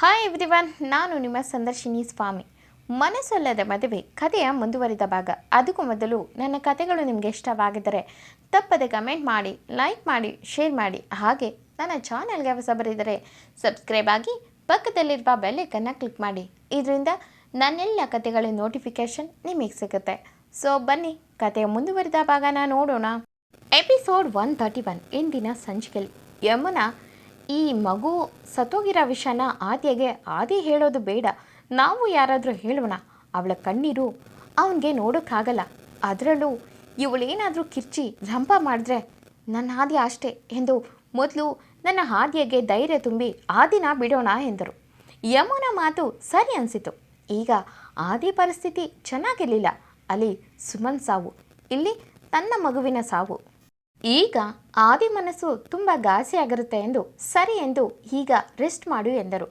Hi everyone ನಾನು ನಿಮ್ಮ ಸಂದರ್ಶಿನಿ ಸ್ವಾಮಿ. ಮನಸ್ಸಲ್ಲದ ಮದುವೆ, ಕಥೆಯ ಮುಂದುವರಿದ ಭಾಗ. ಅದಕ್ಕೂ ಮೊದಲು ನನ್ನ ಕಥೆಗಳು ನಿಮಗೆ ಇಷ್ಟವಾಗಿದ್ದರೆ ತಪ್ಪದೆ ಕಮೆಂಟ್ ಮಾಡಿ ಲೈಕ್ ಮಾಡಿ ಶೇರ್ ಮಾಡಿ. ಹಾಗೆ ನನ್ನ ಚಾನಲ್ಗೆ ಹೊಸಬರಿದ್ದರೆ ಸಬ್ಸ್ಕ್ರೈಬ್ ಆಗಿ ಪಕ್ಕದಲ್ಲಿರುವ ಬೆಲ್ಲೈಕನ್ನು ಕ್ಲಿಕ್ ಮಾಡಿ. ಇದರಿಂದ ನನ್ನೆಲ್ಲ ಕಥೆಗಳ ನೋಟಿಫಿಕೇಷನ್ ನಿಮಗೆ ಸಿಗುತ್ತೆ. ಸೊ ಬನ್ನಿ, ಕಥೆಯ ಮುಂದುವರಿದ ಭಾಗನ ನೋಡೋಣ. ಎಪಿಸೋಡ್ ಒನ್ ತರ್ಟಿ ಒನ್ ಇಂದಿನ ಸಂಚಿಕೆಯಲ್ಲಿ ಯಮುನಾ ಈ ಮಗು ಸತ್ತೋಗಿರೋ ವಿಷಯನ ಆದ್ಯಗೆ ಆದಿ ಹೇಳೋದು ಬೇಡ. ನಾವು ಯಾರಾದರೂ ಹೇಳೋಣ. ಅವಳ ಕಣ್ಣೀರು ಅವನಿಗೆ ನೋಡೋಕ್ಕಾಗಲ್ಲ. ಅದರಲ್ಲೂ ಇವಳೇನಾದರೂ ಕಿರ್ಚಿ ರಂಪ ಮಾಡಿದ್ರೆ ನನ್ನ ಆದಿ ಅಷ್ಟೇ ಎಂದು ಮೊದಲು ನನ್ನ ಆದ್ಯಗೆ ಧೈರ್ಯ ತುಂಬಿ ಆದಿನ ಬಿಡೋಣ ಎಂದರು. ಯಮುನ ಮಾತು ಸರಿ ಅನಿಸಿತು. ಈಗ ಆದಿ ಪರಿಸ್ಥಿತಿ ಚೆನ್ನಾಗಿರಲಿಲ್ಲ. ಅಲ್ಲಿ ಸುಮನ್ ಸಾವು. ಇಲ್ಲಿ ತನ್ನ ಮಗುವಿನ ಸಾವು. ಈಗ ಆದಿ ಮನಸ್ಸು ತುಂಬ ಗಾಸಿಯಾಗಿರುತ್ತೆ ಎಂದು ಸರಿ ಎಂದು ಈಗ ರೆಸ್ಟ್ ಮಾಡು ಎಂದರು.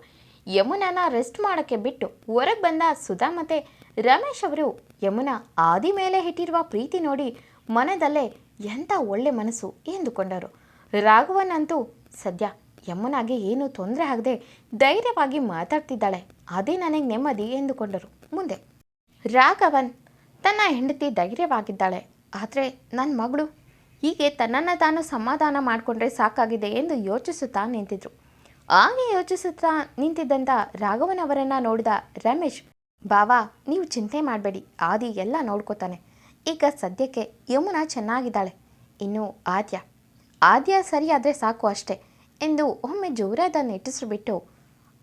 ಯಮುನಾನ ರೆಸ್ಟ್ ಮಾಡೋಕ್ಕೆ ಬಿಟ್ಟು ಹೊರಗೆ ಬಂದ ಸುಧಾ ಮತ್ತು ರಮೇಶ್ ಅವರು ಯಮುನಾ ಆದಿ ಮೇಲೆ ಇಟ್ಟಿರುವ ಪ್ರೀತಿ ನೋಡಿ ಮನದಲ್ಲೇ ಎಂಥ ಒಳ್ಳೆ ಮನಸ್ಸು ಎಂದುಕೊಂಡರು. ರಾಘವನ್ ಅಂತೂ ಸದ್ಯ ಯಮುನಾಗೆ ಏನೂ ತೊಂದರೆ ಆಗದೆ ಧೈರ್ಯವಾಗಿ ಮಾತಾಡ್ತಿದ್ದಾಳೆ. ಅದೇ ನನಗೆ ನೆಮ್ಮದಿ ಎಂದುಕೊಂಡರು ಮುಂದೆ. ರಾಘವನ್ ತನ್ನ ಹೆಂಡತಿ ಧೈರ್ಯವಾಗಿದ್ದಾಳೆ. ಆದರೆ ನನ್ನ ಮಗಳು ಹೀಗೆ ತನ್ನನ್ನು ತಾನು ಸಮಾಧಾನ ಮಾಡಿಕೊಂಡ್ರೆ ಸಾಕಾಗಿದೆ ಎಂದು ಯೋಚಿಸುತ್ತಾ ನಿಂತಿದ್ರು. ಹಾಗೆ ಯೋಚಿಸುತ್ತಾ ನಿಂತಿದ್ದಂಥ ರಾಘವನವರನ್ನು ನೋಡಿದ ರಮೇಶ್, ಬಾವಾ, ನೀವು ಚಿಂತೆ ಮಾಡಬೇಡಿ. ಆದಿ ಎಲ್ಲ ನೋಡ್ಕೋತಾನೆ. ಈಗ ಸದ್ಯಕ್ಕೆ ಯಮುನಾ ಚೆನ್ನಾಗಿದ್ದಾಳೆ. ಇನ್ನು ಆದ್ಯ. ಆದ್ಯ ಸರಿಯಾದರೆ ಸಾಕು ಅಷ್ಟೆ ಎಂದು ಒಮ್ಮೆ ಜೋರಾದ ನೆಟ್ಟಿಸ್ರು ಬಿಟ್ಟು,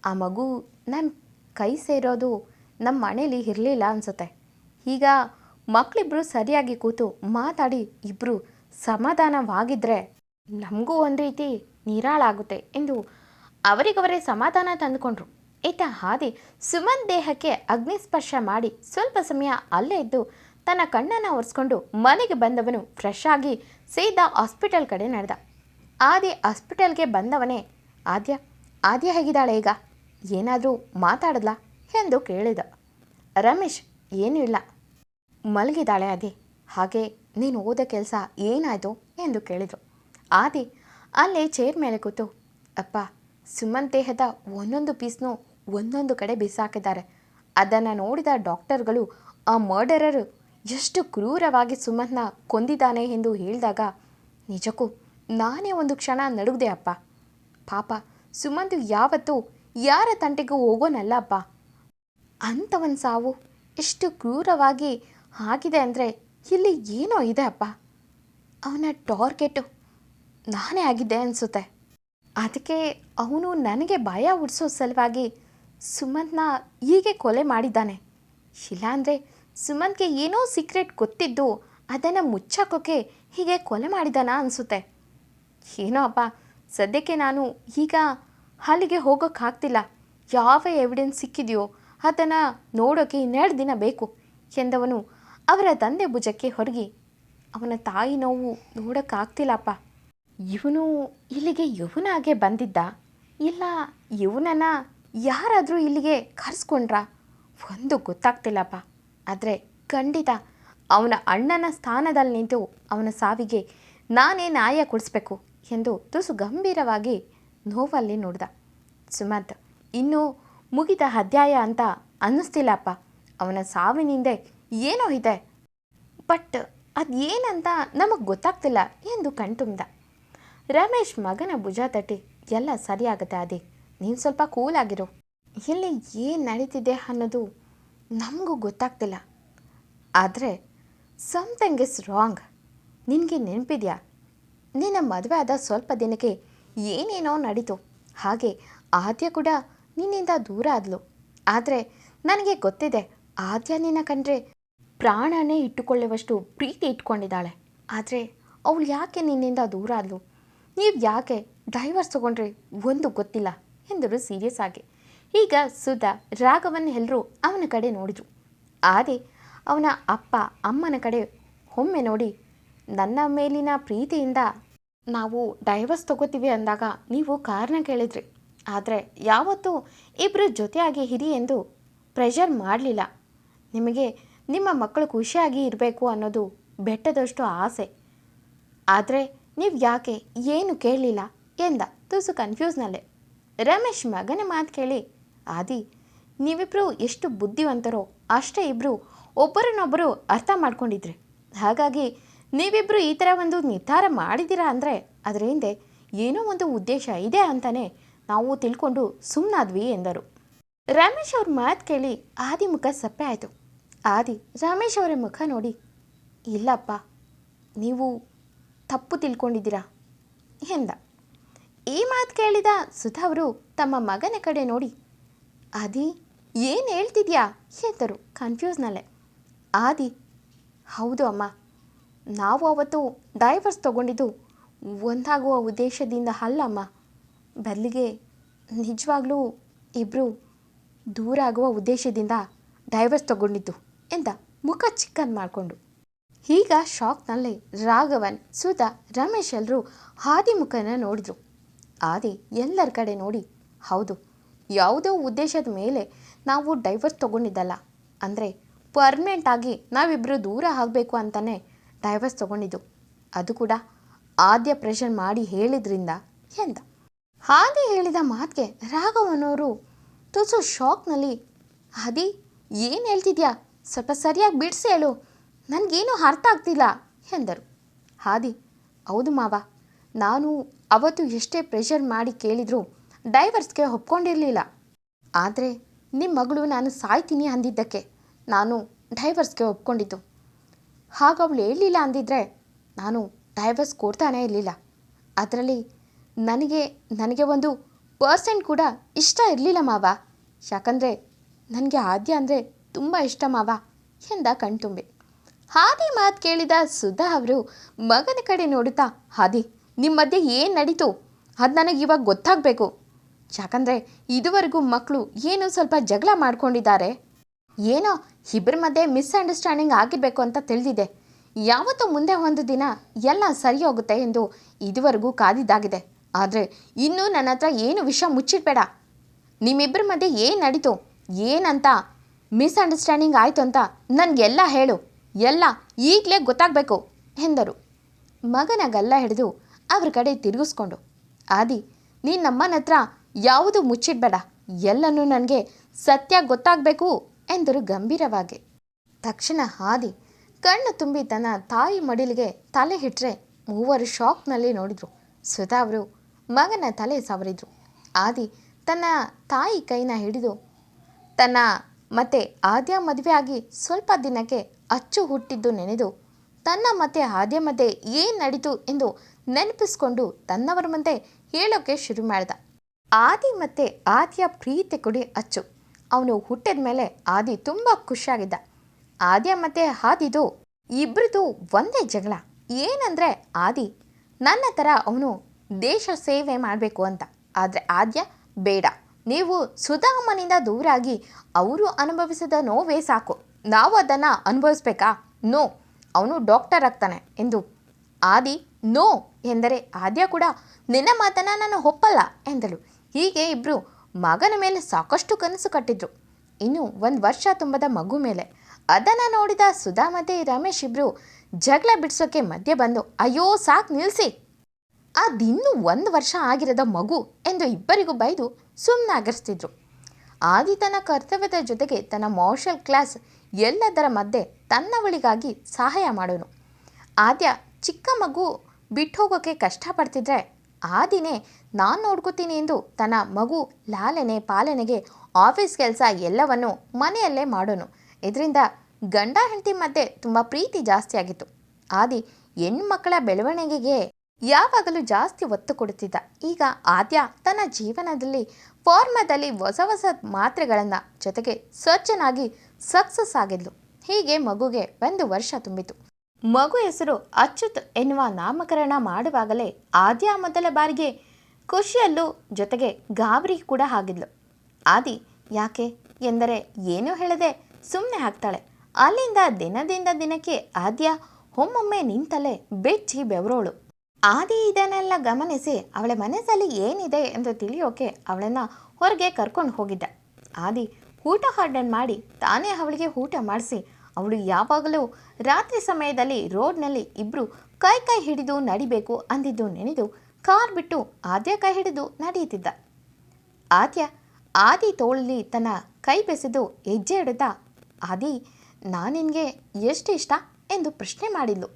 ಆ ಮಗು ನನ್ನ ಕೈ ಸೇರೋದು ನಮ್ಮ ಮನೇಲಿ ಇರಲಿಲ್ಲ ಅನಿಸುತ್ತೆ. ಈಗ ಮಕ್ಕಳಿಬ್ರು ಸರಿಯಾಗಿ ಕೂತು ಮಾತಾಡಿ ಇಬ್ಬರು ಸಮಾಧಾನವಾಗಿದ್ದರೆ ನಮಗೂ ಒಂದು ರೀತಿ ನಿರಾಳಾಗುತ್ತೆ ಎಂದು ಅವರಿಗವರೇ ಸಮಾಧಾನ ತಂದುಕೊಂಡ್ರು. ಇತ್ತ ಹಾದಿ ಸುಮನ್ ದೇಹಕ್ಕೆ ಅಗ್ನಿಸ್ಪರ್ಶ ಮಾಡಿ ಸ್ವಲ್ಪ ಸಮಯ ಅಲ್ಲೇ ಇದ್ದು ತನ್ನ ಕಣ್ಣನ್ನು ಒರೆಸ್ಕೊಂಡು ಮನೆಗೆ ಬಂದವನು ಫ್ರೆಶ್ ಆಗಿ ಸೀದಾ ಹಾಸ್ಪಿಟಲ್ ಕಡೆ ನಡೆದ. ಆದಿ ಹಾಸ್ಪಿಟಲ್ಗೆ ಬಂದವನೇ, ಆದ್ಯ ಆದ್ಯ ಹೇಗಿದ್ದಾಳೆ ಈಗ? ಏನಾದರೂ ಮಾತಾಡಲ್ಲ ಎಂದು ಕೇಳಿದ. ರಮೇಶ್, ಏನೂ ಇಲ್ಲ. ಮಲಗಿದಾಳೆ ಆದಿ ಹಾಗೆ ನೀನು ಓದೋ ಕೆಲಸ ಏನಾಯಿತು ಎಂದು ಕೇಳಿದರು. ಆದಿ ಅಲ್ಲೇ ಚೇರ್ ಮೇಲೆ ಕೂತು, ಅಪ್ಪ, ಸುಮನ್ ದೇಹದ ಒಂದೊಂದು ಪೀಸ್ನು ಒಂದೊಂದು ಕಡೆ ಬಿಸಾಕಿದ್ದಾರೆ. ಅದನ್ನು ನೋಡಿದ ಡಾಕ್ಟರ್ಗಳು ಆ ಮರ್ಡರರು ಎಷ್ಟು ಕ್ರೂರವಾಗಿ ಸುಮನ್ನ ಕೊಂದಿದ್ದಾನೆ ಎಂದು ಹೇಳಿದಾಗ, ನಿಜಕ್ಕೂ ನಾನೇ ಒಂದು ಕ್ಷಣ ನಡುಗಿದೆ ಅಪ್ಪ. ಪಾಪ ಸುಮಂತು ಯಾವತ್ತೂ ಯಾರ ತಂಟೆಗೂ ಹೋಗೋನಲ್ಲ ಅಪ್ಪ. ಅಂಥವನ್ ಸಾವು ಎಷ್ಟು ಕ್ರೂರವಾಗಿ ಆಗಿದೆ ಅಂದರೆ ಇಲ್ಲಿ ಏನೋ ಇದೆ ಅಪ್ಪ. ಅವನ ಟಾರ್ಗೆಟು ನಾನೇ ಆಗಿದ್ದೆ ಅನಿಸುತ್ತೆ. ಅದಕ್ಕೆ ಅವನು ನನಗೆ ಭಯ ಹುಡ್ಸೋ ಸಲುವಾಗಿ ಸುಮಂತ್ನ ಹೀಗೆ ಕೊಲೆ ಮಾಡಿದ್ದಾನೆ. ಇಲ್ಲಾಂದರೆ ಸುಮಂತ್ಗೆ ಏನೋ ಸೀಕ್ರೆಟ್ ಗೊತ್ತಿದ್ದು ಅದನ್ನು ಮುಚ್ಚಾಕೋಕೆ ಹೀಗೆ ಕೊಲೆ ಮಾಡಿದಾನ ಅನಿಸುತ್ತೆ. ಏನೋ ಅಪ್ಪ, ಸದ್ಯಕ್ಕೆ ನಾನು ಈಗ ಅಲ್ಲಿಗೆ ಹೋಗೋಕ್ಕಾಗ್ತಿಲ್ಲ ಯಾವ ಎವಿಡೆನ್ಸ್ ಸಿಕ್ಕಿದೆಯೋ ಅದನ್ನು ನೋಡೋಕೆ ಇನ್ನೆರಡು ದಿನ ಬೇಕು ಎಂದವನು ಅವರ ತಂದೆ ಭುಜಕ್ಕೆ ಹೊರಗಿ, ಅವನ ತಾಯಿ ನೋವು ನೋಡೋಕ್ಕಾಗ್ತಿಲ್ಲಪ್ಪ. ಇವನು ಇಲ್ಲಿಗೆ ಇವನಾಗೆ ಬಂದಿದ್ದ. ಇಲ್ಲ ಇವನನ್ನ ಯಾರಾದರೂ ಇಲ್ಲಿಗೆ ಕರೆಸ್ಕೊಂಡ್ರಾ? ಒಂದು ಗೊತ್ತಾಗ್ತಿಲ್ಲಪ್ಪ. ಆದರೆ ಖಂಡಿತ ಅವನ ಅಣ್ಣನ ಸ್ಥಾನದಲ್ಲಿ ನಿಂತು ಅವನ ಸಾವಿಗೆ ನಾನೇ ನ್ಯಾಯ ಕೊಡಿಸ್ಬೇಕು ಎಂದು ತುಸು ಗಂಭೀರವಾಗಿ ನೋವಲ್ಲಿ ನೋಡ್ದ. ಸುಮಂತ್, ಇನ್ನೂ ಮುಗಿದ ಅಧ್ಯಾಯ ಅಂತ ಅನ್ನಿಸ್ತಿಲ್ಲಪ್ಪ. ಅವನ ಸಾವಿನಿಂದೆ ಏನೋ ಇದೆ. ಬಟ್ ಅದು ಏನಂತ ನಮಗೆ ಗೊತ್ತಾಗ್ತಿಲ್ಲ ಎಂದು ಕಣ್ತುಂಬ್ದ ರಮೇಶ್ ಮಗನ ಭುಜ ತಟ್ಟಿ, ಎಲ್ಲ ಸರಿಯಾಗುತ್ತೆ ಅದೇ ನೀನು ಸ್ವಲ್ಪ ಕೂಲ್ ಆಗಿರು. ಇಲ್ಲಿ ಏನು ನಡೀತಿದೆ ಅನ್ನೋದು ನಮಗೂ ಗೊತ್ತಾಗ್ತಿಲ್ಲ. ಆದರೆ ಸಮಥಿಂಗ್ ಇಸ್ ರಾಂಗ್ ನಿನಗೆ ನೆನಪಿದೆಯಾ? ನಿನ್ನ ಮದುವೆ ಆದ ಸ್ವಲ್ಪ ದಿನಕ್ಕೆ ಏನೇನೋ ನಡೀತು. ಹಾಗೆ ಆದ್ಯ ಕೂಡ ನಿನ್ನಿಂದ ದೂರ ಆದಲು. ಆದರೆ ನನಗೆ ಗೊತ್ತಿದೆ, ಆದ್ಯ ನಿನ್ನ ಕಂಡ್ರೆ ಪ್ರಾಣನೇ ಇಟ್ಟುಕೊಳ್ಳುವಷ್ಟು ಪ್ರೀತಿ ಇಟ್ಕೊಂಡಿದ್ದಾಳೆ. ಆದರೆ ಅವಳು ಯಾಕೆ ನಿನ್ನಿಂದ ದೂರ ಆದ್ಲು? ನೀವು ಯಾಕೆ ಡೈವರ್ಸ್ ತಗೊಂಡ್ರೆ ಒಂದು ಗೊತ್ತಿಲ್ಲ ಎಂದರು ಸೀರಿಯಸ್ ಆಗಿ. ಈಗ ಸುಧಾ ರಾಘವನ್ ಎಲ್ಲರೂ ಅವನ ಕಡೆ ನೋಡಿದರು. ಆದಿ ಅವನ ಅಪ್ಪ ಅಮ್ಮನ ಕಡೆ ಒಮ್ಮೆ ನೋಡಿ, ನನ್ನ ಮೇಲಿನ ಪ್ರೀತಿಯಿಂದ ನಾವು ಡೈವರ್ಸ್ ತಗೋತೀವಿ ಅಂದಾಗ ನೀವು ಕಾರಣ ಕೇಳಿದ್ರಿ. ಆದರೆ ಯಾವತ್ತೂ ಇಬ್ಬರು ಜೊತೆಯಾಗಿ ಹಿರಿ ಎಂದು ಪ್ರೆಷರ್ ಮಾಡಲಿಲ್ಲ. ನಿಮಗೆ ನಿಮ್ಮ ಮಕ್ಕಳು ಖುಷಿಯಾಗಿ ಇರಬೇಕು ಅನ್ನೋದು ಬೆಟ್ಟದಷ್ಟು ಆಸೆ. ಆದರೆ ನೀವು ಯಾಕೆ ಏನು ಕೇಳಲಿಲ್ಲ ಎಂದ ತುಸು ಕನ್ಫ್ಯೂಸ್ನಲ್ಲೇ ರಮೇಶ್ ಮಗನ ಮಾತು ಕೇಳಿ, ಆದಿ ನೀವಿಬ್ಬರು ಎಷ್ಟು ಬುದ್ಧಿವಂತರೋ ಅಷ್ಟೇ ಇಬ್ಬರು ಒಬ್ಬರನ್ನೊಬ್ಬರು ಅರ್ಥ ಮಾಡ್ಕೊಂಡಿದ್ರಿ. ಹಾಗಾಗಿ ನೀವಿಬ್ಬರು ಈ ಥರ ಒಂದು ನಿರ್ಧಾರ ಮಾಡಿದ್ದೀರಾ ಅಂದರೆ ಅದರ ಹಿಂದೆ ಏನೋ ಒಂದು ಉದ್ದೇಶ ಇದೆ ಅಂತಲೇ ನಾವು ತಿಳ್ಕೊಂಡು ಸುಮ್ಮನಾದ್ವಿ ಎಂದರು. ರಮೇಶ್ ಅವ್ರ ಮಾತು ಕೇಳಿ ಆದಿ ಮುಖ ಸಪ್ಪೆ ಆಯಿತು. ಆದಿ, ರಮೇಶ್ ಅವರ ಮುಖ ನೋಡಿ. ಇಲ್ಲಪ್ಪ, ನೀವು ತಪ್ಪು ತಿಳ್ಕೊಂಡಿದ್ದೀರಾ? ಎಂದ. ಈ ಮಾತು ಕೇಳಿದ ಸುಧಾ ಅವರು ತಮ್ಮ ಮಗನ ಕಡೆ ನೋಡಿ. ಆದಿ, ಏನು ಹೇಳ್ತಿದ್ಯಾ? ಎಂದರು ಕನ್ಫ್ಯೂಸ್ನಲ್ಲೇ. ಆದಿ, ಹೌದು ಅಮ್ಮ. ನಾವು ಅವತ್ತು ಡೈವರ್ಸ್ ತಗೊಂಡಿದ್ದು ಒಂದಾಗುವ ಉದ್ದೇಶದಿಂದ ಅಲ್ಲಮ್ಮ ಬದಲಿಗೆ ನಿಜವಾಗ್ಲೂ ಇಬ್ಬರು ದೂರ ಆಗುವ ಉದ್ದೇಶದಿಂದ ಡೈವರ್ಸ್ ತಗೊಂಡಿದ್ದು. ಎಂದ ಮುಖ ಚಿಕ್ಕನ್ ಮಾಡಿಕೊಂಡು. ಈಗ ಶಾಕ್ನಲ್ಲಿ ರಾಘವನ್, ಸುಧಾ, ರಮೇಶ್ ಎಲ್ಲರೂ ಹಾದಿ ಮುಖನ ನೋಡಿದ್ರು. ಆದಿ ಎಲ್ಲರ ಕಡೆ ನೋಡಿ, ಹೌದು, ಯಾವುದೋ ಉದ್ದೇಶದ ಮೇಲೆ ನಾವು ಡೈವರ್ಸ್ ತಗೊಂಡಿದ್ದಲ್ಲ. ಅಂದರೆ ಪರ್ಮನೆಂಟ್ ಆಗಿ ನಾವಿಬ್ಬರು ದೂರ ಆಗಬೇಕು ಅಂತಲೇ ಡೈವರ್ಸ್ ತಗೊಂಡಿದ್ದು. ಅದು ಕೂಡ ಆದ್ಯ ಪ್ರೆಷರ್ ಮಾಡಿ ಹೇಳಿದ್ರಿಂದ ಎಂದ. ಹಾದಿ ಹೇಳಿದ ಮಾತಿಗೆ ರಾಘವನವರು ತುಸು ಶಾಕ್ನಲ್ಲಿ ಹದಿ ಏನು ಹೇಳ್ತಿದ್ಯಾ? ಸ್ವಲ್ಪ ಸರಿಯಾಗಿ ಬಿಡಿಸಿ ಹೇಳು. ನನಗೇನು ಅರ್ಥ ಆಗ್ತಿಲ್ಲ ಎಂದರು. ಹಾದಿ, ಹೌದು ಮಾವ. ನಾನು ಅವತ್ತು ಎಷ್ಟೇ ಪ್ರೆಷರ್ ಮಾಡಿ ಕೇಳಿದರೂ ಡೈವರ್ಸ್ಗೆ ಒಪ್ಕೊಂಡಿರಲಿಲ್ಲ. ಆದರೆ ನಿಮ್ಮ ಮಗಳು ನಾನು ಸಾಯ್ತೀನಿ ಅಂದಿದ್ದಕ್ಕೆ ನಾನು ಡೈವರ್ಸ್ಗೆ ಒಪ್ಕೊಂಡಿದ್ದು. ಹಾಗ ಅವಳು ಹೇಳಲಿಲ್ಲ ಅಂದಿದ್ರೆ ನಾನು ಡೈವರ್ಸ್ ಕೊಡ್ತಾನೆ ಇರಲಿಲ್ಲ. ಅದರಲ್ಲಿ ನನಗೆ ನನಗೆ ಒಂದು ಪರ್ಸೆಂಟ್ ಕೂಡ ಇಷ್ಟ ಇರಲಿಲ್ಲ ಮಾವ. ಯಾಕಂದರೆ ನನಗೆ ಆದ್ಯ ಅಂದರೆ ತುಂಬ ಇಷ್ಟ ಮಾವ, ಎಂದ ಕಣ್ತುಂಬೆ. ಹಾದಿ ಮಾತು ಕೇಳಿದ ಸುಧಾ ಅವರು ಮಗನ ಕಡೆ ನೋಡುತ್ತಾ, ಹಾದಿ ನಿಮ್ಮ ಮಧ್ಯೆ ಏನು ನಡೀತು? ಅದು ನನಗೆ ಇವಾಗ ಗೊತ್ತಾಗಬೇಕು. ಯಾಕಂದರೆ ಇದುವರೆಗೂ ಮಕ್ಕಳು ಏನು ಸ್ವಲ್ಪ ಜಗಳ ಮಾಡ್ಕೊಂಡಿದ್ದಾರೆ. ಏನೋ ಇಬ್ಬರ ಮಧ್ಯೆ ಮಿಸ್ಅಂಡರ್ಸ್ಟ್ಯಾಂಡಿಂಗ್ ಆಗಿರಬೇಕು ಅಂತ ತಿಳಿದಿದೆ. ಯಾವತ್ತೂ ಮುಂದೆ ಒಂದು ದಿನ ಎಲ್ಲ ಸರಿ ಹೋಗುತ್ತೆ ಎಂದು ಇದುವರೆಗೂ ಕಾದಿದ್ದಾಗಿದೆ. ಆದರೆ ಇನ್ನೂ ನನ್ನ ಹತ್ರ ಏನು ವಿಷಯ ಮುಚ್ಚಿಡಬೇಡ. ನಿಮ್ಮಿಬ್ಬರ ಮಧ್ಯೆ ಏನು ನಡೀತು? ಏನಂತ ಮಿಸ್ಅಂಡರ್ಸ್ಟ್ಯಾಂಡಿಂಗ್ ಆಯಿತು ಅಂತ ನನಗೆಲ್ಲ ಹೇಳು. ಎಲ್ಲ ಈಗಲೇ ಗೊತ್ತಾಗಬೇಕು ಎಂದರು. ಮಗನ ಗಲ್ಲ ಹಿಡಿದು ಅವ್ರ ಕಡೆ ತಿರುಗಿಸ್ಕೊಂಡು, ಆದಿ, ನೀನು ಹತ್ರ ಯಾವುದು ಮುಚ್ಚಿಡಬೇಡ. ಎಲ್ಲನೂ ನನಗೆ ಸತ್ಯ ಗೊತ್ತಾಗಬೇಕು ಎಂದರು ಗಂಭೀರವಾಗಿ. ತಕ್ಷಣ ಹಾದಿ ಕಣ್ಣು ತುಂಬಿ ತನ್ನ ತಾಯಿ ಮಡಿಲಿಗೆ ತಲೆ ಹಿಟ್ಟರೆ ಮೂವರು ಶಾಕ್ನಲ್ಲಿ ನೋಡಿದರು. ಸುಧಾ ಅವರು ಮಗನ ತಲೆ ಸವರಿದ್ರು. ಆದಿ ತನ್ನ ತಾಯಿ ಕೈನ ಹಿಡಿದು ತನ್ನ ಮತ್ತೆ ಆದ್ಯ ಮದುವೆ ಆಗಿ ಸ್ವಲ್ಪ ದಿನಕ್ಕೆ ಅಚ್ಚು ಹುಟ್ಟಿದ್ದು ನೆನೆದು ತನ್ನ ಮತ್ತೆ ಆದ್ಯ ಮಧ್ಯೆ ಏನು ನಡೀತು ಎಂದು ನೆನಪಿಸ್ಕೊಂಡು ತನ್ನವರ ಮುಂದೆ ಹೇಳೋಕೆ ಶುರು ಮಾಡ್ದ. ಆದಿ ಮತ್ತೆ ಆದ್ಯ ಪ್ರೀತಿ ಕೊಡಿ ಅಚ್ಚು. ಅವನು ಹುಟ್ಟಿದ ಮೇಲೆ ಆದಿ ತುಂಬ ಖುಷಿಯಾಗಿದ್ದ. ಆದ್ಯ ಮತ್ತೆ ಆದಿದು ಇಬ್ರದ್ದು ಒಂದೇ ಜಗಳ. ಏನಂದರೆ ಆದಿ, ನನ್ನ ಥರ ಅವನು ದೇಶ ಸೇವೆ ಮಾಡಬೇಕು ಅಂತ. ಆದರೆ ಆದ್ಯ ಬೇಡ. ನೀವು ಸುಧಾಮನಿಂದ ದೂರಾಗಿ ಅವರು ಅನುಭವಿಸಿದ ನೋವೇ ಸಾಕು. ನಾವು ಅದನ್ನು ಅನುಭವಿಸ್ಬೇಕಾ? ನೋ, ಅವನು ಡಾಕ್ಟರ್ ಆಗ್ತಾನೆ ಎಂದು. ಆದಿ, ನೋ ಎಂದರೆ ಆದ್ಯ ಕೂಡ ನಿನ್ನ ಮಾತನ್ನು ನಾನು ಒಪ್ಪಲ್ಲ ಎಂದಳು. ಹೀಗೆ ಇಬ್ಬರು ಮಗನ ಮೇಲೆ ಸಾಕಷ್ಟು ಕನಸು ಕಟ್ಟಿದ್ರು. ಇನ್ನು ಒಂದು ವರ್ಷ ತುಂಬದ ಮಗು ಮೇಲೆ. ಅದನ್ನು ನೋಡಿದ ಸುಧಾ ಮತ್ತೆ ರಮೇಶ್ ಇಬ್ಬರು ಜಗಳ ಬಿಡಿಸೋಕೆ ಮಧ್ಯೆ ಬಂದು, ಅಯ್ಯೋ, ಸಾಕು ನಿಲ್ಲಿಸಿ ಅದಿನ್ನೂ ಒಂದು ವರ್ಷ ಆಗಿರದ ಮಗು ಎಂದು ಇಬ್ಬರಿಗೂ ಬೈದು ಸುಮ್ಮನಾಗರಿಸ್ತಿದ್ರು ಆದಿ ತನ್ನ ಕರ್ತವ್ಯದ ಜೊತೆಗೆ ತನ್ನ ಮಾರ್ಷಲ್ ಕ್ಲಾಸ್ ಎಲ್ಲದರ ಮಧ್ಯೆ ತನ್ನವಳಿಗಾಗಿ ಸಹಾಯ ಮಾಡೋನು. ಆದ್ಯ ಚಿಕ್ಕ ಮಗು ಬಿಟ್ಟು ಹೋಗೋಕ್ಕೆ ಕಷ್ಟಪಡ್ತಿದ್ರೆ ಆದಿನೇ ನಾನು ನೋಡ್ಕೋತೀನಿ ಎಂದು ತನ್ನ ಮಗು ಲಾಲನೆ ಪಾಲನೆಗೆ ಆಫೀಸ್ ಕೆಲಸ ಎಲ್ಲವನ್ನು ಮನೆಯಲ್ಲೇ ಮಾಡೋನು. ಇದರಿಂದ ಗಂಡ ಹೆಂಡತಿ ಮಧ್ಯೆ ತುಂಬ ಪ್ರೀತಿ ಜಾಸ್ತಿ ಆಗಿತ್ತು ಆದಿ ಹೆಣ್ಮಕ್ಕಳ ಬೆಳವಣಿಗೆಗೆ ಯಾವಾಗಲೂ ಜಾಸ್ತಿ ಒತ್ತು ಕೊಡುತ್ತಿದ್ದ. ಈಗ ಆದ್ಯ ತನ್ನ ಜೀವನದಲ್ಲಿ ಫಾರ್ಮದಲ್ಲಿ ಹೊಸ ಹೊಸ ಮಾತ್ರೆಗಳನ್ನು ಜೊತೆಗೆ ಸ್ವಚ್ಛನಾಗಿ ಸಕ್ಸಸ್ ಆಗಿದ್ಲು. ಹೀಗೆ ಮಗುಗೆ ಒಂದು ವರ್ಷ ತುಂಬಿತು. ಮಗು ಹೆಸರು ಅಚ್ಯುತ್ ಎನ್ನುವ ನಾಮಕರಣ ಮಾಡುವಾಗಲೇ ಆದ್ಯ ಮೊದಲ ಬಾರಿಗೆ ಖುಷಿಯಲ್ಲೂ ಜೊತೆಗೆ ಗಾಬರಿ ಕೂಡ ಆಗಿದ್ಲು. ಆದಿ, ಯಾಕೆ? ಎಂದರೆ ಏನೂ ಹೇಳದೆ ಸುಮ್ಮನೆ ಹಾಕ್ತಾಳೆ ಅಲ್ಲಿಂದ ದಿನದಿಂದ ದಿನಕ್ಕೆ ಆದ್ಯ ಒಮ್ಮೊಮ್ಮೆ ನಿಂತಲೇ ಬೆಚ್ಚಿ ಬೆವರೋಳು. ಆದಿ ಇದನ್ನೆಲ್ಲ ಗಮನಿಸಿ ಅವಳ ಮನಸ್ಸಲ್ಲಿ ಏನಿದೆ ಎಂದು ತಿಳಿಯೋಕೆ ಅವಳನ್ನು ಹೊರಗೆ ಕರ್ಕೊಂಡು ಹೋಗಿದ್ದ. ಆದಿ ಊಟ ಹಾರ್ಡನ್ ಮಾಡಿ ತಾನೇ ಅವಳಿಗೆ ಊಟ ಮಾಡಿಸಿ, ಅವಳು ಯಾವಾಗಲೂ ರಾತ್ರಿ ಸಮಯದಲ್ಲಿ ರೋಡ್ನಲ್ಲಿ ಇಬ್ಬರು ಕೈ ಕೈ ಹಿಡಿದು ನಡಿಬೇಕು ಅಂದಿದ್ದು ನೆನೆದು ಕಾರ್ ಬಿಟ್ಟು ಆದ್ಯ ಕೈ ಹಿಡಿದು ನಡೆಯುತ್ತಿದ್ದ. ಆದ್ಯ ಆದಿ ತೋಳಲ್ಲಿ ತನ್ನ ಕೈ ಬೆಸೆದು ಹೆಜ್ಜೆ ಇಡುತ್ತಾ ಆದಿ ನಾನು ನಿನಗೆ ಎಷ್ಟು ಇಷ್ಟ ಎಂದು ಪ್ರಶ್ನೆ ಮಾಡಿದ್ಲು.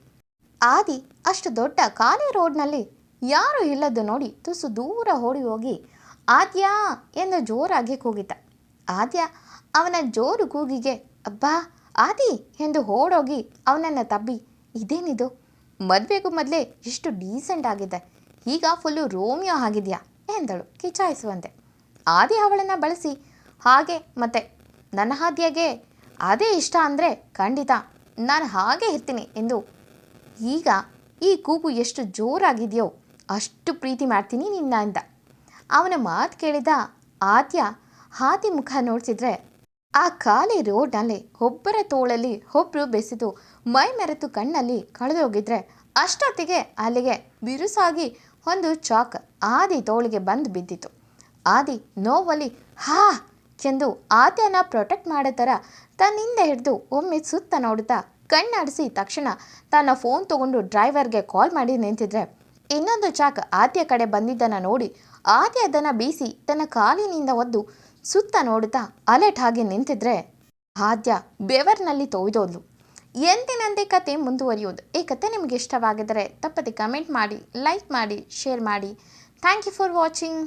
ಆದಿ ಅಷ್ಟು ದೊಡ್ಡ ಖಾಲಿ ರೋಡ್ನಲ್ಲಿ ಯಾರು ಇಲ್ಲದ್ದು ನೋಡಿ ತುಸು ದೂರ ಓಡಿ ಹೋಗಿ, ಆದ್ಯಾ ಎಂದು ಜೋರಾಗಿ ಕೂಗಿದ. ಆದ್ಯ ಅವನ ಜೋರು ಕೂಗಿಗೆ, ಅಬ್ಬಾ, ಆದಿ ಎಂದು ಓಡೋಗಿ ಅವನನ್ನು ತಬ್ಬಿ, ಇದೇನಿದು? ಮದುವೆಗೂ ಮೊದಲೇ ಇಷ್ಟು ಡೀಸೆಂಟ್ ಆಗಿದೆ. ಈಗ ಫುಲ್ಲು ರೋಮಿಯೋ ಆಗಿದೆಯಾ? ಎಂದಳು ಕಿಚಾಯಿಸುವಂತೆ. ಆದಿ ಅವಳನ್ನು ಬಳಸಿ, ಹಾಗೆ ಮತ್ತೆ ನನ್ನ ಹಾದ್ಯಾಗೆ, ಅದೇ ಇಷ್ಟ ಅಂದರೆ ಖಂಡಿತ, ನಾನು ಹಾಗೆ ಇರ್ತೀನಿ ಎಂದು ಈಗ ಈ ಕೂಗು ಎಷ್ಟು ಜೋರಾಗಿದೆಯೋ ಅಷ್ಟು ಪ್ರೀತಿ ಮಾಡ್ತೀನಿ ನಿನ್ನ ಅಂತ ಅವನ ಮಾತು ಕೇಳಿದ ಆದ್ಯ ಹಾದಿ ಮುಖ ನೋಡ್ತಿದ್ರೆ ಆ ಖಾಲಿ ರೋಡ್ನಲ್ಲಿ ಒಬ್ಬರ ತೋಳಲ್ಲಿ ಒಬ್ಬರು ಬೆಸೆದು ಮೈ ಮೆರೆತು ಕಣ್ಣಲ್ಲಿ ಕಳೆದೋಗಿದ್ರೆ ಅಷ್ಟೊತ್ತಿಗೆ ಅಲ್ಲಿಗೆ ಬಿರುಸಾಗಿ ಒಂದು ಚಾಕ್ ಆದಿ ತೋಳಿಗೆ ಬಂದು ಬಿದ್ದಿತು ಆದಿ ನೋವಲ್ಲಿ ಹಾ ಎಂದು ಆದ್ಯನ ಪ್ರೊಟೆಕ್ಟ್ ಮಾಡೋ ಥರ ತನ್ನಿಂದ ಹಿಡಿದು ಒಮ್ಮೆ ಸುತ್ತ ನೋಡುತ್ತಾ ಕಣ್ಣಾಡಿಸಿ ತಕ್ಷಣ ತನ್ನ ಫೋನ್ ತಗೊಂಡು ಡ್ರೈವರ್ಗೆ ಕಾಲ್ ಮಾಡಿ ನಿಂತಿದ್ರೆ, ಇನ್ನೊಂದು ಚಾಕ್ ಆದ್ಯ ಕಡೆ ಬಂದಿದ್ದನ್ನು ನೋಡಿ ಆದ್ಯ ಅದನ್ನು ಬೀಸಿ ತನ್ನ ಕಾಲಿನಿಂದ ಒದ್ದು ಸುತ್ತ ನೋಡುತ್ತಾ ಅಲರ್ಟ್ ಆಗಿ ನಿಂತಿದ್ರೆ, ಆದ್ಯ ಬೆವರ್ನಲ್ಲಿ ತೊಯ್ದೋದ್ಲು. ಎಂದಿನಂತೆ ಕತೆ ಮುಂದುವರಿಯೋದು. ಈ ಕತೆ ನಿಮಗೆ ಇಷ್ಟವಾಗಿದ್ದರೆ ತಪ್ಪದೆ ಕಮೆಂಟ್ ಮಾಡಿ ಲೈಕ್ ಮಾಡಿ ಶೇರ್ ಮಾಡಿ. Thank you for watching